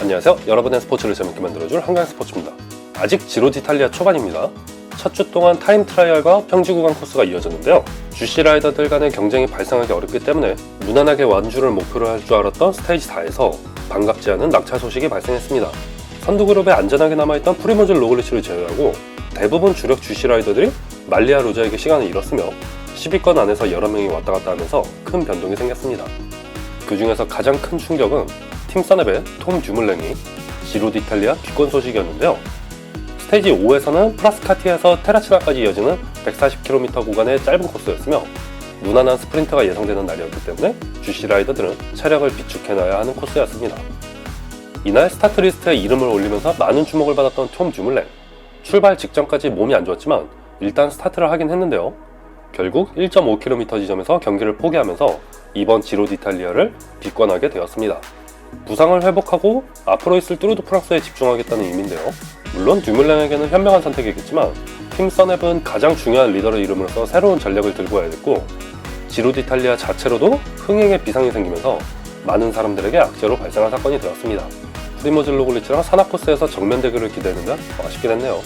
안녕하세요. 여러분의 스포츠를 재밌게 만들어줄 한강 스포츠입니다. 아직 지로 디탈리아 초반입니다. 첫 주 동안 타임 트라이얼과 평지 구간 코스가 이어졌는데요. 주시 라이더들 간의 경쟁이 발생하기 어렵기 때문에 무난하게 완주를 목표로 할 줄 알았던 스테이지 4에서 반갑지 않은 낙차 소식이 발생했습니다. 선두 그룹에 안전하게 남아있던 프리모즈 로글리치를 제외하고 대부분 주력 주시 라이더들이 말리아 로자에게 시간을 잃었으며 10위권 안에서 여러 명이 왔다 갔다 하면서 큰 변동이 생겼습니다. 그 중에서 가장 큰 충격은 팀 서넵의 톰 듀물랭이 지로 디탈리아 비권 소식이었는데요. 스테이지 5에서는 프라스카티에서 테라치나까지 이어지는 140km 구간의 짧은 코스였으며 무난한 스프린트가 예상되는 날이었기 때문에 GC 라이더들은 체력을 비축해놔야 하는 코스였습니다. 이날 스타트 리스트에 이름을 올리면서 많은 주목을 받았던 톰 듀물랭. 출발 직전까지 몸이 안 좋았지만 일단 스타트를 하긴 했는데요. 결국 1.5km 지점에서 경기를 포기하면서 이번 지로 디탈리아를 비권하게 되었습니다. 부상을 회복하고 앞으로 있을 뚜르드 프랑스에 집중하겠다는 의미인데요. 물론 듀물랭에게는 현명한 선택이겠지만 팀 서넵은 가장 중요한 리더를 이름으로써 새로운 전략을 들고 와야겠고 지로 디탈리아 자체로도 흥행에 비상이 생기면서 많은 사람들에게 악재로 발생한 사건이 되었습니다. 프리모즈 로글리치랑 사나코스에서 정면 대결을 기대했는데 아쉽긴 했네요.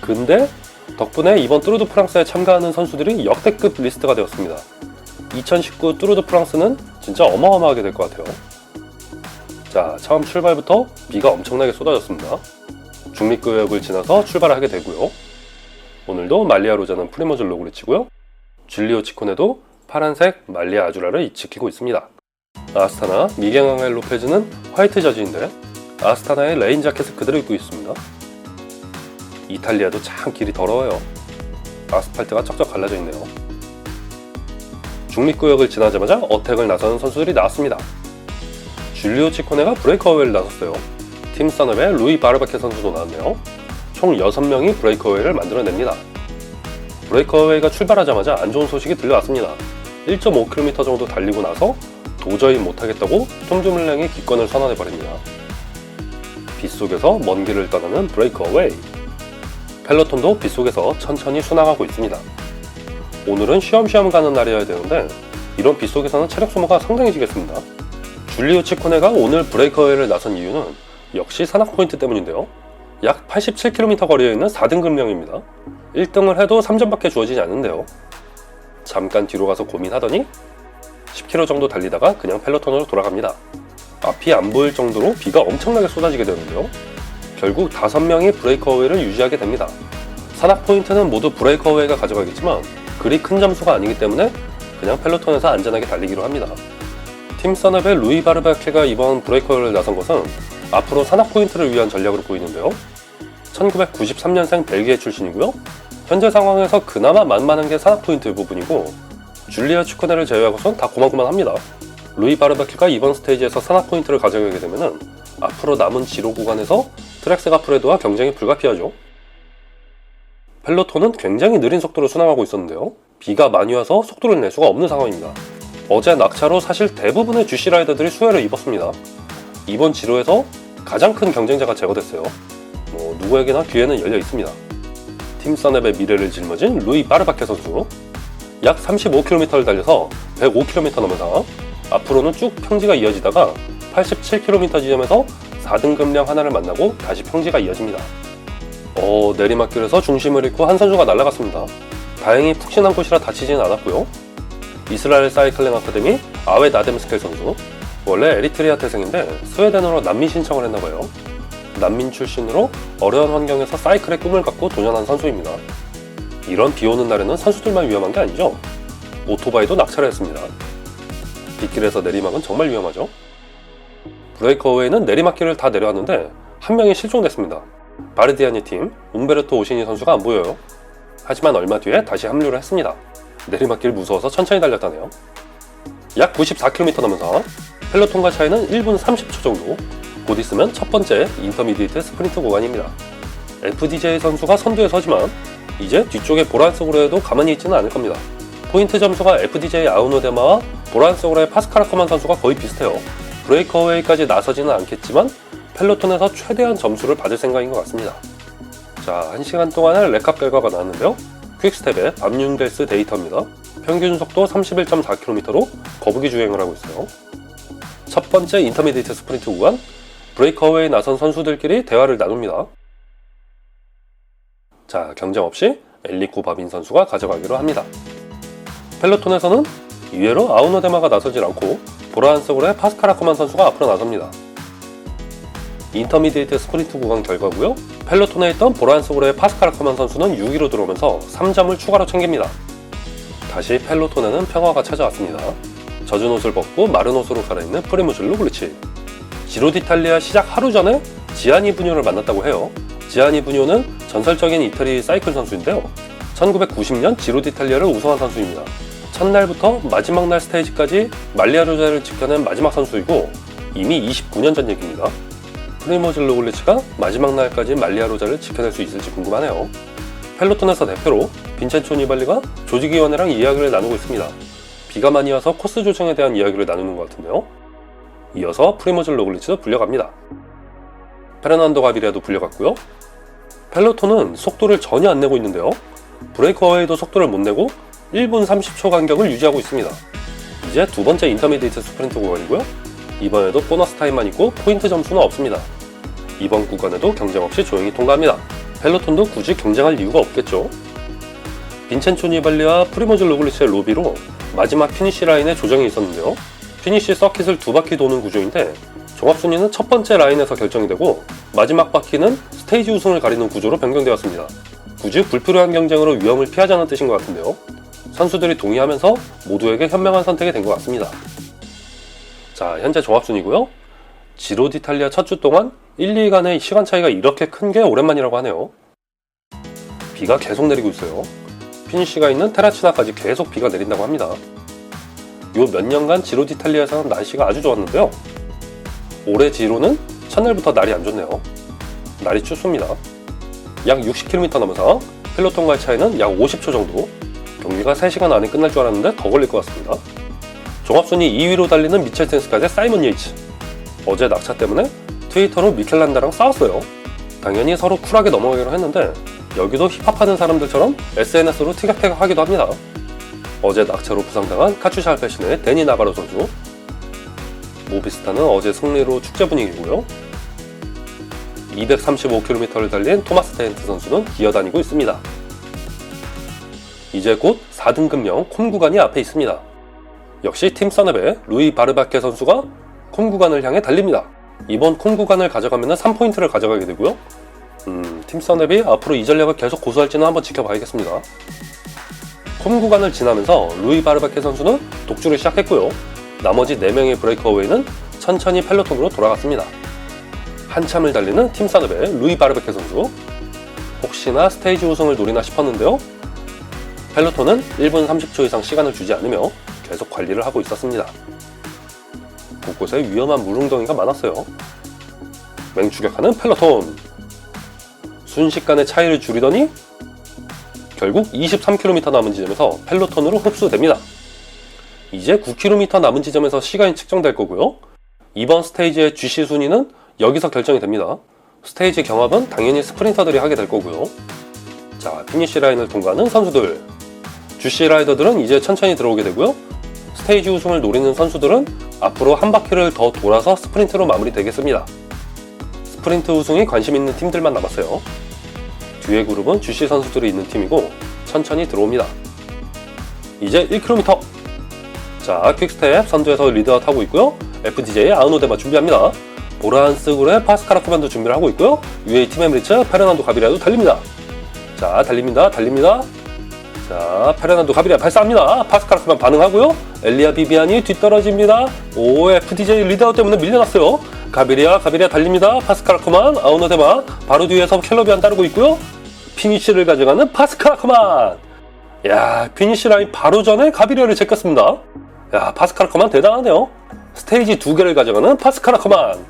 근데 덕분에 이번 뚜르드 프랑스에 참가하는 선수들이 역대급 리스트가 되었습니다. 2019 뚜르드 프랑스는 진짜 어마어마하게 될 것 같아요. 자, 처음 출발부터 비가 엄청나게 쏟아졌습니다. 중립구역을 지나서 출발을 하게 되고요. 오늘도 말리아 로자는 프리모즈 로그리치고요. 줄리오 치코네도 파란색 말리아 아주라를 지키고 있습니다. 아스타나 미갱앙엘 로페즈는 화이트 저지인데 아스타나의 레인 자켓을 그대로 입고 있습니다. 이탈리아도 참 길이 더러워요. 아스팔트가 쩍쩍 갈라져 있네요. 중립구역을 지나자마자 어택을 나서는 선수들이 나왔습니다. 줄리오 치코네가 브레이크어웨이를 나섰어요. 팀 서너의 루이 바르바케 선수도 나왔네요. 총 6명이 브레이크어웨이를 만들어냅니다. 브레이크어웨이가 출발하자마자 안 좋은 소식이 들려왔습니다. 1.5km 정도 달리고 나서 도저히 못하겠다고 톰주물랭이 기권을 선언해버립니다. 빗속에서 먼 길을 떠나는 브레이크어웨이. 펠로톤도 빗속에서 천천히 순항하고 있습니다. 오늘은 쉬엄쉬엄 가는 날이어야 되는데 이런 빗속에서는 체력 소모가 상당히 지겠습니다. 줄리오 치코네가 오늘 브레이커웨이를 나선 이유는 역시 산악 포인트 때문인데요. 약 87km 거리에 있는 4등 급령입니다. 1등을 해도 3점밖에 주어지지 않는데요. 잠깐 뒤로 가서 고민하더니 10km 정도 달리다가 그냥 펠로톤으로 돌아갑니다. 앞이 안 보일 정도로 비가 엄청나게 쏟아지게 되는데요. 결국 5명이 브레이커웨이를 유지하게 됩니다. 산악 포인트는 모두 브레이커웨이가 가져가겠지만 그리 큰 점수가 아니기 때문에 그냥 펠로톤에서 안전하게 달리기로 합니다. 팀 서넵의 루이 바르바케가 이번 브레이커를 나선 것은 앞으로 산악 포인트를 위한 전략으로 보이는데요. 1993년생 벨기에 출신이고요. 현재 상황에서 그나마 만만한 게 산악 포인트 부분이고 줄리아 추코네를 제외하고선 다 고만고만합니다. 루이 바르바케가 이번 스테이지에서 산악 포인트를 가져가게 되면 앞으로 남은 지로 구간에서 트렉스가 프레드와 경쟁이 불가피하죠. 펠로톤은 굉장히 느린 속도로 순항하고 있었는데요. 비가 많이 와서 속도를 낼 수가 없는 상황입니다. 어제 낙차로 사실 대부분의 GC 라이더들이 수혜를 입었습니다. 이번 지로에서 가장 큰 경쟁자가 제거됐어요. 뭐 누구에게나 기회는 열려 있습니다. 팀 서넵의 미래를 짊어진 루이 바르바케 선수. 약 35km를 달려서 105km 넘어서 앞으로는 쭉 평지가 이어지다가 87km 지점에서 4등급량 하나를 만나고 다시 평지가 이어집니다. 어, 내리막길에서 중심을 잃고 한 선수가 날아갔습니다. 다행히 푹신한 곳이라 다치지는 않았고요. 이스라엘 사이클링 아카데미 아웨 나데ム스켈 선수 원래 에리트리아 태생인데 스웨덴으로 난민 신청을 했나봐요 난민 출신으로 어려운 환경에서 사이클의 꿈을 갖고 도전한 선수입니다 이런 비 오는 날에는 선수들만 위험한 게 아니죠 오토바이도 낙차를 했습니다 빗길에서 내리막은 정말 위험하죠 브레이커웨이는 내리막길을 다 내려왔는데 한 명이 실종됐습니다 바르디아니 팀 움베르토 오시니 선수가 안 보여요 하지만 얼마 뒤에 다시 합류를 했습니다 내리막길 무서워서 천천히 달렸다네요. 약 94km 넘으면서 펠로톤과 차이는 1분 30초 정도. 곧 있으면 첫 번째 인터미디에이트 스프린트 구간입니다. FDJ 선수가 선두에 서지만 이제 뒤쪽에 보란속으로 해도 가만히 있지는 않을 겁니다. 포인트 점수가 FDJ 아우노데마와 보란속으로의 파스카라 커만 선수가 거의 비슷해요. 브레이커웨이까지 나서지는 않겠지만 펠로톤에서 최대한 점수를 받을 생각인 것 같습니다. 자, 1시간 동안의 렉캅 결과가 나왔는데요. 퀵스텝의 밤윤델스 데이터입니다. 평균 속도 31.4km로 거북이 주행을 하고 있어요. 첫 번째 인터미디이트 스프린트 구간 브레이커웨이 나선 선수들끼리 대화를 나눕니다. 자, 경쟁 없이 엘리코 바빈 선수가 가져가기로 합니다. 펠로톤에서는 이외로 아우노데마가 나서질 않고 보라한 속으로의 파스카라 코만 선수가 앞으로 나섭니다. 인터미디에이트 스프린트 구간 결과고요. 펠로톤에 있던 보라한 속으로의 파스카라 코만 선수는 6위로 들어오면서 3점을 추가로 챙깁니다. 다시 펠로톤에는 평화가 찾아왔습니다. 젖은 옷을 벗고 마른 옷으로 갈아입는 프리무즐 로글리치. 지로 디탈리아 시작 하루 전에 지아니 부뇨를 만났다고 해요. 지아니 부뇨는 전설적인 이태리 사이클 선수인데요. 1990년 지로 디탈리아를 우승한 선수입니다. 첫날부터 마지막 날 스테이지까지 말리아루자를 지켜낸 마지막 선수이고 이미 29년 전 얘기입니다. 프리모즐 로글리치가 마지막 날까지 말리아루자를 지켜낼 수 있을지 궁금하네요. 펠로톤에서 대표로 빈첸초 니발리가 조직위원회랑 이야기를 나누고 있습니다. 비가 많이 와서 코스 조정에 대한 이야기를 나누는 것 같은데요. 이어서 프리모즐 로글리치도 불려갑니다. 페르난도 가비리아도 불려갔고요. 펠로톤은 속도를 전혀 안 내고 있는데요. 브레이커웨이도 속도를 못 내고 1분 30초 간격을 유지하고 있습니다. 이제 두 번째 인터미디이트 스프린트 구간이고요. 이번에도 보너스 타임만 있고 포인트 점수는 없습니다. 이번 구간에도 경쟁 없이 조용히 통과합니다. 펠로톤도 굳이 경쟁할 이유가 없겠죠. 빈첸초 니발리와 프리모즐 로글리치의 로비로 마지막 피니시 라인에 조정이 있었는데요. 피니시 서킷을 두 바퀴 도는 구조인데 종합순위는 첫 번째 라인에서 결정이 되고 마지막 바퀴는 스테이지 우승을 가리는 구조로 변경되었습니다. 굳이 불필요한 경쟁으로 위험을 피하자는 뜻인 것 같은데요. 선수들이 동의하면서 모두에게 현명한 선택이 된 것 같습니다. 자, 현재 종합순위고요. 지로 디탈리아 첫 주 동안 1, 2위 간의 시간 차이가 이렇게 큰 게 오랜만이라고 하네요. 비가 계속 내리고 있어요. 피니시가 있는 테라치나까지 계속 비가 내린다고 합니다. 요 몇 년간 지로 디탈리아에서는 날씨가 아주 좋았는데요. 올해 지로는 첫날부터 날이 안 좋네요. 날이 춥습니다. 약 60km 넘어서 펠로톤과의 차이는 약 50초 정도. 경기가 3시간 안에 끝날 줄 알았는데 더 걸릴 것 같습니다. 종합순위 2위로 달리는 미첼 센스까지 사이먼 예이츠. 어제 낙차 때문에 트위터로 미켈란다랑 싸웠어요. 당연히 서로 쿨하게 넘어가기로 했는데 여기도 힙합하는 사람들처럼 SNS로 티격태격 하기도 합니다. 어제 낙차로 부상당한 카츄샤 알페신의 데니 나바로 선수. 모비스타는 어제 승리로 축제 분위기고요. 235km를 달린 토마스 테인트 선수는 기어다니고 있습니다. 이제 곧 4등급형 콤 구간이 앞에 있습니다. 역시 팀 선앱의 루이 바르바케 선수가 콤 구간을 향해 달립니다. 이번 콤 구간을 가져가면 3포인트를 가져가게 되고요. 음, 팀 선앱이 앞으로 이 전략을 계속 고수할지는 한번 지켜봐야겠습니다. 콤 구간을 지나면서 루이 바르바케 선수는 독주를 시작했고요. 나머지 4명의 브레이커웨이는 천천히 펠로톤으로 돌아갔습니다. 한참을 달리는 팀 선앱의 루이 바르베케 선수. 혹시나 스테이지 우승을 노리나 싶었는데요. 펠로톤은 1분 30초 이상 시간을 주지 않으며 계속 관리를 하고 있었습니다. 곳곳에 위험한 물웅덩이가 많았어요. 맹추격하는 펠로톤. 순식간에 차이를 줄이더니 결국 23km 남은 지점에서 펠로톤으로 흡수됩니다. 이제 9km 남은 지점에서 시간이 측정될 거고요. 이번 스테이지의 GC 순위는 여기서 결정이 됩니다. 스테이지 경합은 당연히 스프린터들이 하게 될 거고요. 자, 피니시 라인을 통과하는 선수들. GC 라이더들은 이제 천천히 들어오게 되고요. 스테이지 우승을 노리는 선수들은 앞으로 한 바퀴를 더 돌아서 스프린트로 마무리되겠습니다. 스프린트 우승이 관심 있는 팀들만 남았어요. 뒤에 그룹은 GC 선수들이 있는 팀이고 천천히 들어옵니다. 이제 1km. 자, 퀵스텝 선두에서 리드아웃 하고 있고요. FDJ 아우노데마 준비합니다. 보라한스그의 파스카라 코만도 준비를 하고 있고요. UA 팀 에미리츠 페르난도 가비리아도 달립니다. 자, 달립니다. 달립니다. 자, 페르난도 가비리아 발사합니다. 파스카라 코만 반응하고요. 엘리아 비비안이 뒤떨어집니다. 오, FDJ 리드아웃 때문에 밀려났어요. 가비리아, 가비리아 달립니다. 파스카라 코만, 아우노데마 바로 뒤에서 켈러비안 따르고 있고요. 피니시를 가져가는 파스카라 코만. 야, 피니시 라인 바로 전에 가비리아를 제꼈습니다. 야, 파스카라 코만 대단하네요. 스테이지 두 개를 가져가는 파스카라 코만.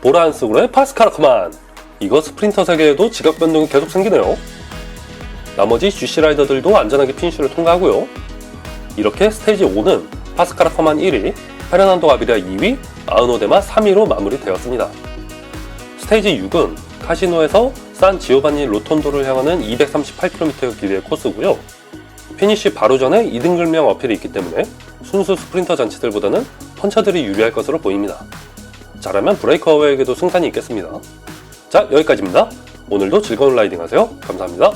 보라한스그로의 파스카라 코만. 이거 스프린터 세계에도 지각 변동이 계속 생기네요. 나머지 GC 라이더들도 안전하게 피니쉬를 통과하고요. 이렇게 스테이지 5는 파스카라 코만 1위, 페르난도 가비리아 2위, 아우노데마 3위로 마무리되었습니다. 스테이지 6은 카시노에서 산 지오바니 로톤도를 향하는 238km 길이의 코스고요. 피니쉬 바로 전에 2등급명 어필이 있기 때문에 순수 스프린터 잔치들보다는 펀처들이 유리할 것으로 보입니다. 잘하면 브레이커웨이에게도 승산이 있겠습니다. 자, 여기까지입니다. 오늘도 즐거운 라이딩 하세요. 감사합니다.